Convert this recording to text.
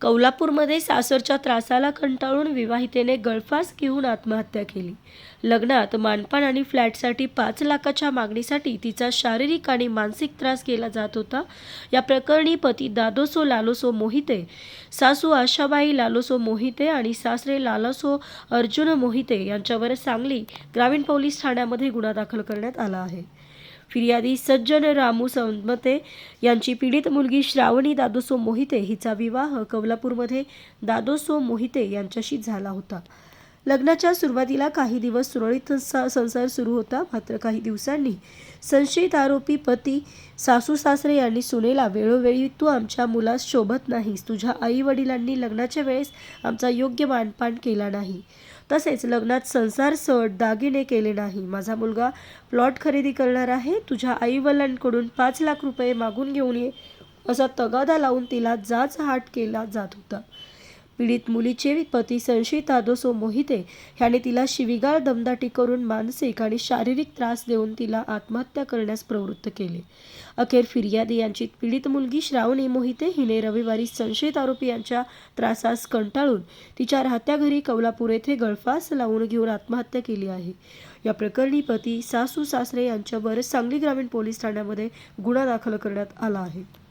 कौलापूरमध्ये सासरच्या त्रासाला कंटाळून विवाहितेने गळफास घेऊन आत्महत्या केली. लग्नात मानपान आणि फ्लॅटसाठी पाच लाखाच्या मागणीसाठी तिचा शारीरिक आणि मानसिक त्रास केला जात होता. या प्रकरणी पती दादोसो लालोसो मोहिते सासू आशाबाई लालोसो मोहिते आणि सासरे लालोसो अर्जुन मोहिते यांच्यावर सांगली ग्रामीण पोलीस ठाण्यामध्ये गुन्हा दाखल करण्यात आला आहे. फिर्यादी सज्जन रामू संमते यांची पीडित मुलगी श्रावणी दादोसो मोहिते हिचा विवाह कौलापूरमध्ये दादोसो मोहिते यांच्याशी झाला होता. लग्नाच्या सुरुवातीला काही दिवस सुरळीत संसार सुरू होता मात्र काही दिवसांनी संशयित आरोपी पती सासू सासरे यांनी सुनेला वेळोवेळी तू आमच्या मुलास शोभत नाहीस. तुझ्या आई वडिलांनी लग्नाच्या वेळेस आमचा योग्य मानपान केला नाही. तसेच लग्नात संसार सट दागिने केले नाही. माझा मुलगा प्लॉट खरेदी करणार आहे. तुझ्या आईवडिलांकडून पाच लाख रुपये मागून घेऊन ये. असा तगादा लावून तिला जाच हाट केला जात होता. पीडित मुलीचे पती संशयित आदोसो मोहिते ह्याने तिला शिविगाळ दमदाटी करून मानसिक आणि शारीरिक त्रास देऊन तिला आत्महत्या करण्यास प्रवृत्त केले. अखेर फिर्यादी यांची पीडित मुलगी श्रावणी मोहिते हिने रविवारी संशयित आरोपी यांच्या त्रासास कंटाळून तिच्या राहत्या घरी कौलापूर येथे गळफास लावून घेऊन आत्महत्या केली आहे. या प्रकरणी पती सासू सासरे यांच्यावर सांगली ग्रामीण पोलीस ठाण्यामध्ये गुन्हा दाखल करण्यात आला आहे.